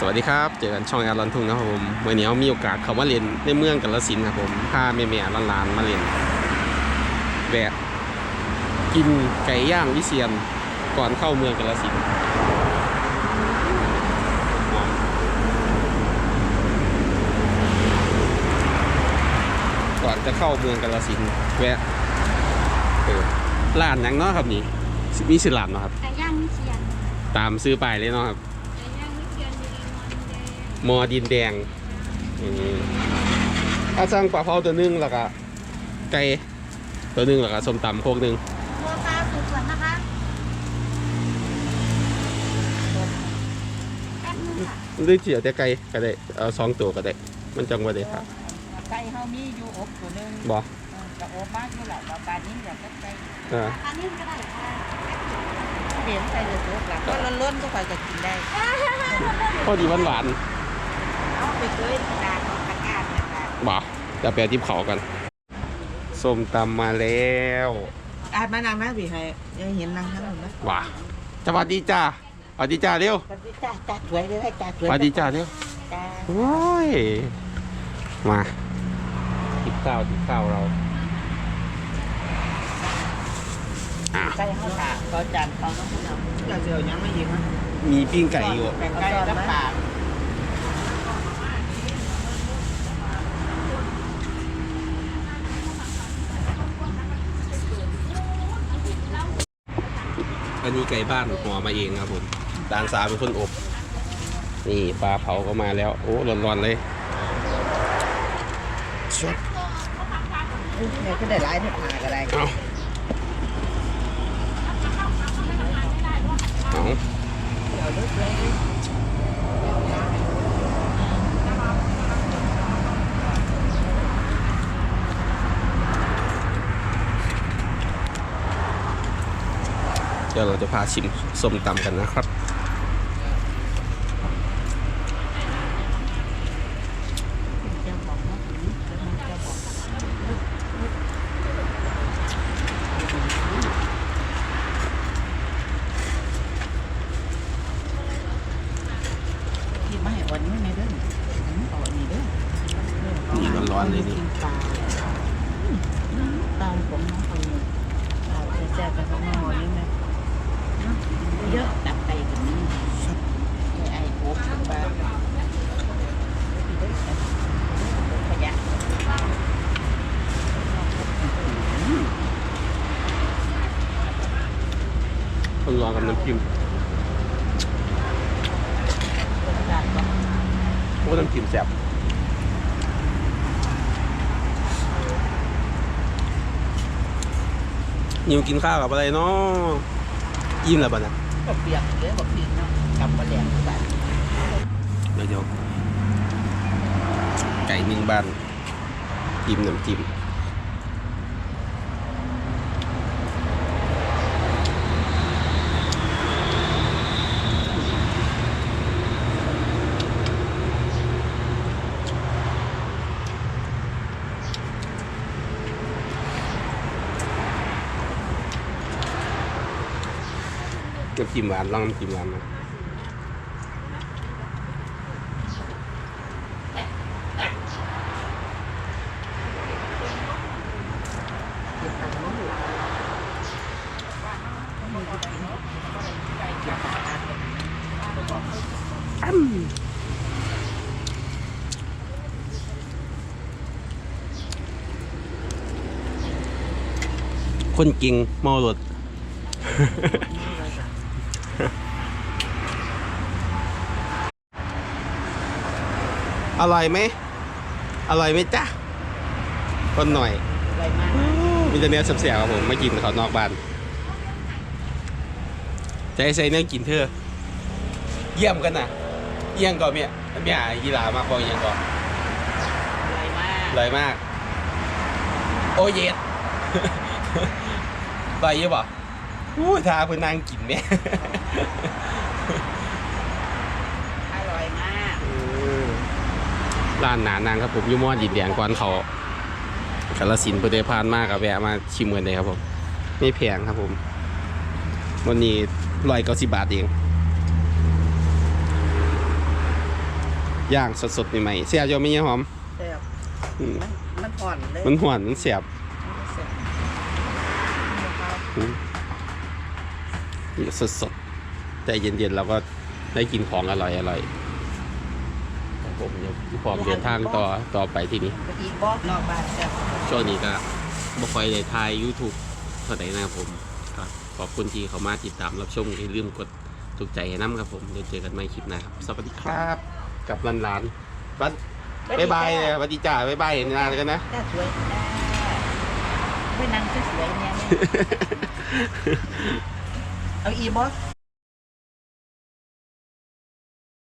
สวัสดีครับ เจอกันช่องแอร์ลันทุ่งนะครับผมวันนี้เรามีโอกาสเข้ามาเรียนในเมืองกาฬสินธุ์ครับผมพาแม่แม่ๆล้านๆมาเรียนแวะกินไก่ย่างวิเชียนก่อนเข้าเมืองกาฬสินธุ์หอมก่อนจะเข้าเมืองกาฬสินธุ์แวะเออร้านหยังเนาะครับนี่มีชื่อร้านเนาะครับไก่ย่างวิเชียนตามซื้อไปเลยเนาะครับ มอดินแดงอืมถ้าสั่งปลาเผาตัวหนึงแล้วก็ไก่ตัวหนึงแล้วก็ส้มตำโคกหนึงโมตาสุดสวนนะคะแป๊บนึงค่ะหรือเจียวแต่ไก่ก็ได้เอาสองตัวก็ได้ มันจังว่าได้ครับไก่เฮามีอยู่อบตัวหนึงบ่เออก็อบมากอยู่แหละว่าปลานี้อยากจะไก่เอออันนี้ก็ได้ค่ะเปลี่ยนใส่เลยสุกแล้วก็ล้นๆก็ค่อยจะกินได้พอดีหวานหวานเอา ไปเคยตาของตะกร้ารนะคะๆบ่จะไปทิพเขากันส้มตำมาแล้วอาจมานั่งนะพี่ให้ยังเห็นนั่งทั้งหมดนะว้าสวัสดีจ้าสวัสดีจ้าเร็วสวัสดีจ้าจ้าสวยเลยให้จ้าสสวยวัสดีจ้าเร็วจ้าโอ้ยมาทิพข้าวทิพข้าวเราอะไก่เฮาตาก็จานเขาต้องเอาอยากเสียวยังไม่ยิงมั้ยมีปิ้งไก่อยู่แบ่งไก่กับปลาอั นนี้ไก่บ้านหัวมาเองครับผมดานสาวเป็นคนอบ นี่ปลาเผาก็มาแล้ว โอ้ร้อนๆเลยชดเนี่ยก็ได้หลายเท่าปลาก็ได้เอาเอา ด้วยเลยเดี๋ยวเราจะพาชิมส้มตำกันนะครับจะบอกว่าถึงจะมันจะบอกที่ไม่วันนี้ไม่เด้ออันนี้เอาอันนี้เด้อนี่ร้อนๆเลยนี่กินปลาอืมตามผมน้องคนนี้ปลาแซ่บๆกับข้าวหม้อนี่นะเนาะเยอะตับไก่กับนี้ไอ้โอ๊บกับปลาขยะ คนรองกับน้ำจิ้มโอ้น้ำจิ้มแซ่บนิวกินข้าวกับอะไรเนาะอิ่มแล้วป่ะนะก็เปียกเลยบอกพี่เนาะกำมาแหลงทุกบาทเดี๋ยวเดี๋ยวไก่หนึ่งบ้านจิ้มน้ำจิ้ม น้ำจิ้มหวานลองน้ำจิ้มหวานนะคนกิงเมารถ อร่อยไหมอร่อยไหมจ๊ะคนหน่อยอะไรมากมีแต่เนื้อเสียบๆครับผมไม่กินเขานอกบ้านจะให้ใส่เนื้อกินเธอ เยี่ยมกันนะเยี่ยงก่อนเมียเมียยีหลามากบอกเยี่ยงก่อนอะไรมากอร่อยมาก โอเย็ดอร่อยเยอะป่ะอู้ทาเพื่อนนางกินเนี่ย อร่อยมาก ร้านหนานางครับผมอยูมอดินแดงก่อนเขากาลสินธุ์เพื่อได้ผ่านมากกับแวะมาชิมกันเลยครับผมไม่แพงครับผม วันนี้ร้อยเก้าสิบบาทเองย่างสดๆใหม่ๆเสียบอยไม่เงี้ยหอมแซ่บอืมมันมันอ่อนเลยมันหวานมันเสียบมันแซ่บอืมนี่สดๆแต่เย็นๆเราก็ได้กินของอร่อยๆครับ ผมเดี๋ยวพร้อมเดินทางต่อต่อไปที่นี้ไปอีกบอกนอกบ้านแซ่บช่วงนี้ก็บ่ค่อยได้ถ่าย YouTube เท่าไหร่นะครับผมก็ขอบคุณที่เขามาติดตามรับชมอย่าลืมกดถูกใจให้น้ำครับผมเดี๋ยวเจอกันใหม่คลิปหน้าครับสวัสดีครับกับร้านร้านๆบัดบ๊ายบายเลยสวัสดีจ้าบ๊ายบายเห็นนานกันนะ จ้าสวยจ้าไม่นั่นก็สวยเนี่ยเนี่ย เอาอีบอส